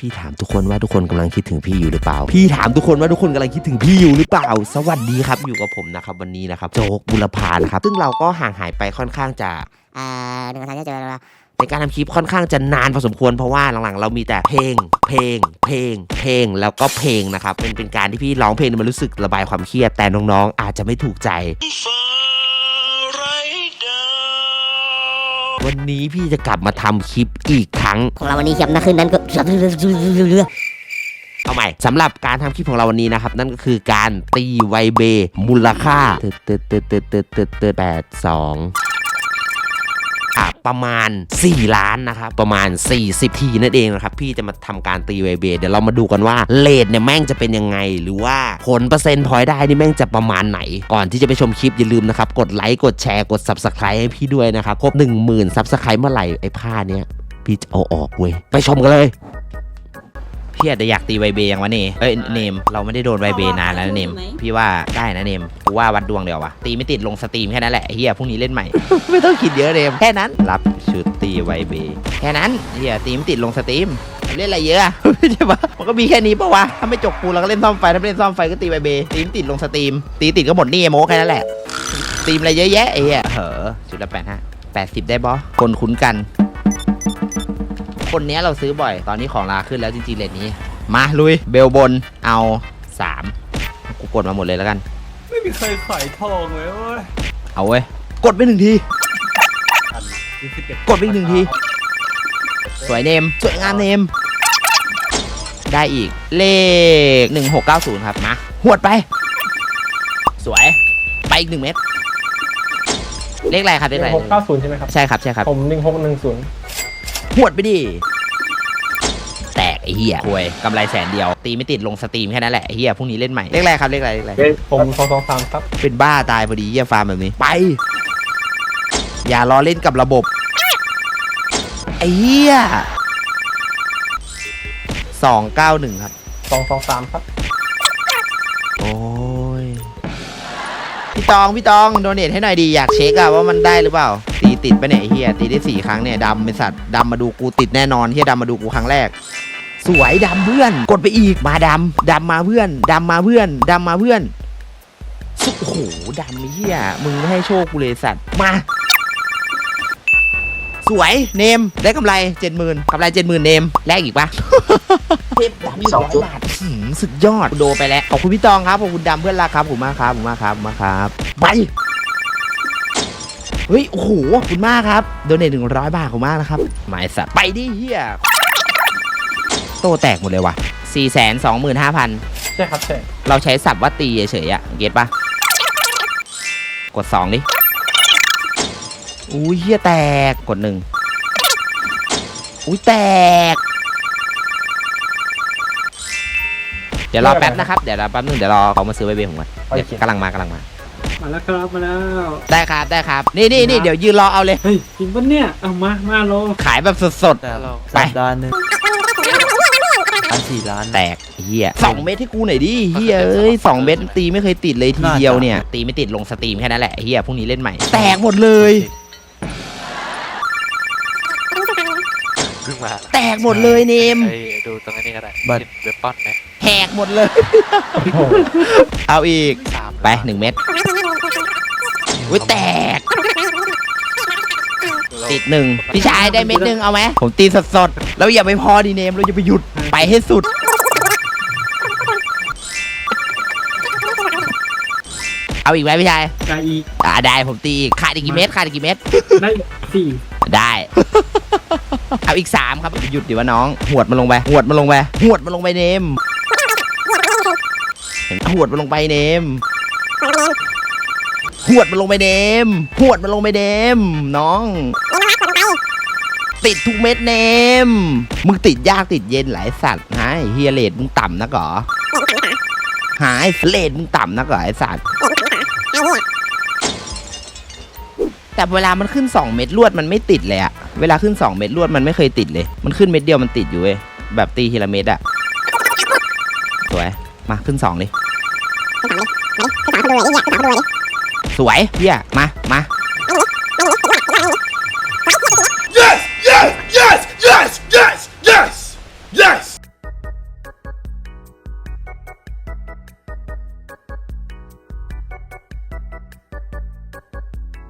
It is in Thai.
พี่ถามทุกคนว่าทุกคนกำลังคิดถึงพี่อยู่หรือเปล่า พี่ถามทุกคนว่าทุกคนกำลังคิดถึงพี่อยู่หรือเปล่า สวัสดีครับอยู่กับผมนะครับวันนี้นะครับโจ๊กบุรพานะครับซึ่งเราก็ห่างหายไปค่อนข้างจะอ่าหนึ่งสองสามสี่ห้าหกเจ็ดแปดเก้าในการทำคลิปค่อนข้างจะนานพอสมควรเพราะว่าหลังๆ เรามีแต่เพลง เพลง เพลง เพลงแล้วก็เพลงนะครับเป็นเป็นการที่พี่ร้องเพลงมันรู้สึกระบายความเครียดแต่น้องๆ อาจจะไม่ถูกใจ วันนี้พี่จะกลับมาทำคลิปอีกครั้ง ของเราวันนี้ครับนะคืนนั้นก็เอาใหม่สำหรับการทำคลิปของเราวันนี้นะครับ นั่นก็คือการตีไวเบ มูลค่าเติดเติดเติดเติดเติดเติดเติดแปดสองอะ ประมาณ 4 ล้านนะครับ ประมาณ 40 ทีนั่นเองนะครับ พี่จะมาทำการตีเวเบเดี๋ยวเรามาดูกันว่าเลทเนี่ยแม่งจะเป็นยังไง หรือว่าผลเปอร์เซ็นต์พอยได้นี่แม่งจะประมาณไหน ก่อนที่จะไปชมคลิปอย่าลืมนะครับ กดไลค์ กดแชร์ กด subscribe ให้พี่ด้วยนะครับ ครบ 10,000 subscribe เมื่อไหร่ไอ้ผ้าเนี้ยพี่จะเอาออกเว้ย ไปชมกันเลย พี่อาจจะอยากตีไวเบยังวะนี่เอ้ยเนมเราไม่ได้โดนไวเบนานแล้วนะเนมพี่ว่าได้นะเนมกูว่าวัดดวงเดียววะตีไม่ติดลงสตรีมแค่นั้นแหละไอ้เฮียพรุ่งนี้เล่นใหม่ ไม่ต้องคิดเยอะเนมแค่นั้นรับชุดตีไวเบแค่นั้นเฮียตีไม่ติดลงสตรีมเล่นอะไรเยอะอะใช่ปะมันก็มีแค่นี้ปะวะถ้าไม่จกปูเราก็เล่นซ่อมไฟถ้าไม่เล่นซ่อมไฟก็ตีไวเบตีไม่ติดลงสตรีม ตีติดก็หมดหนี่โมแค่นั้นแหละตีมอะไรเยอะแยะไอ้เฮียเหอะชุดละแปดห้าแปดสิบได้บอคนคุ้นกัน คนเนี้ยเราซื้อบ่อย ตอนนี้ของราขึ้นแล้วจริงๆเลทนี้ มาลุยเบลบนเอาสามกูกดมาหมดเลยแล้วกัน ไม่มีใครขายทองเลยเว้ยเอาเว้ยกดไปหนึ่งทียี่สิบเอ็กดไปอีกหนึ่งที สวยเนม สวยงามเนม ได้อีกเลข 1690 ครับมาหวดไป สวย ไปอีกหนึ่งเม็ดเลขอะไรครับเลขอะไรหกเก้าศูนย์ใช่ไหมครับ ใช่ครับ ใช่ครับ ผมหนึ่งหกหนึ่งศูนย์ หวดไปดิแตกไอ้เหี้ยควยกำไรแสนเดียว ตีไม่ติดลงสตรีมแค่นั้นแหละไอ้เหี้ยพรุ่งนี้เล่นใหม่เลขอะไรครับเลขอะไรเลขอะไรผมสองสองสามครับ เป็นบ้าตายพอดีเยี่ยฟาร์มแบบนี้ ไป อย่าล้อเล่นกับระบบ ไอ้เหี้ยสองเก้าหนึ่งครับสองสองสามครับ โอ้ยพี่ ตองพี่ตองโดเนทให้หน่อยดีอยากเช็คอะว่ามันได้หรือเปล่าตีติดไปเนี่ยไอ้เฮียตีได้สี่ครั้งเนี่ยดำเป็นสัตว์ดำมาดูกูติดแน่นอนเฮียดำมาดูกูครั้งแรก สวยดำเพื่อน กดไปอีกมาดำดำมาเพื่อนดำมาเพื่อนดำมาเพื่อนสุโอ้โหดำไอ้เฮียมึงไม่ให้โชคกูเลยสัตว์มาสวยเนมได้กำไรเจ็ดหมื่นกำไรเจ็ดหมื่นเนมแลกอีกปะ เทปดำสองจุดบาทอื้อหือสุดยอดโดไปแล้วขอบคุณพี่ตองครับขอบคุณดำเพื่อนรักครับผมมากครับผมมากครับผมมากครับไปเฮ้ยโอ้โหขอบคุณมากครับโดเนทหนึ่งร้อยบาทขอบคุณมากนะครับหมายสัตว์ไปดิเฮียโตแตกหมดเลยว่ะสี่แสนสองหมื่นห้าพันใช่ครับใช่เราใช้สับว่าตีเฉยๆอะเก็ตปะกดสองดิอุ้ยเฮียแตกกดหนึ่งอุ้ยแตก เดี๋ยวรอแป๊บนะครับเดี๋ยวรอแป๊บนึงเดี๋ยวรอเขามาซื้อไวเบผมก่อนเดี๋ยวกำลังมากำลังมา มาแล้วครับมาแล้วได้ครับได้ครับ นี่นี่นี่เดี๋ยวยืนรอเอาเลย เฮ้ยจริงปะเนี่ยเอามามาโลขายแบบสดไปสัปดาห์หนึ่งอันสี่ล้านๆแตกเฮียสองเม็ดให้กูหน่อยดิเฮียเอ้ยสองเม็ดตีไม่เคยติดเลยทีเดียวเนี่ย ตีไม่ติดลงสตรีมแค่นั้นแหละเฮียพรุ่งนี้เล่นใหม่ แตกหมดเลยเพิ่งมาแตกหมดเลยเนมไอ้ดูตรงนี้ก็ได้บัตรเว็บป้อนไหมแห กหมดเลยโอ้โหเอาอีกสามไปหนึ่งเม็ดอุ้ยแตก ติดหนึ่งพี่ชายได้เม็ดหนึ่งเอาไหมผมตีสดๆ แล้วอย่าไปพอดีเนมเราจะไปหยุดไปให้สุด เอาอีกไหมพี่ชายได้อีกอ่าได้ผมตีอีกขาดอีกกี่เม็ดขาดอีกกี่เม็ดได้สี่ได้ เอาอีกสามครับหยุดดิวะน้อง หวดมันลงไป หวดมันลงไป หวดมันลงไปเนมเห็นหวดมันลงไปเนมหวดมันลงไปเนมหวดมันลงไปเนมน้องติดทุกเม็ดเนม มึงติดยากติดเย็นหลายสัตว์หายเฮียเลดมึงต่ำนักเหรอหายเลดมึงต่ำนักเหรอไอสัตว์แต่เวลามันขึ้น 2 เม็ดลวดมันไม่ติดเลยอะเวลาขึ้น 2 เม็ดลวดมันไม่เคยติดเลย มันขึ้นเม็ดเดียวมันติดอยู่เว้ยแบบตีทีละเม็ดอะสวย มาขึ้น2เลยสวยเฮียมามา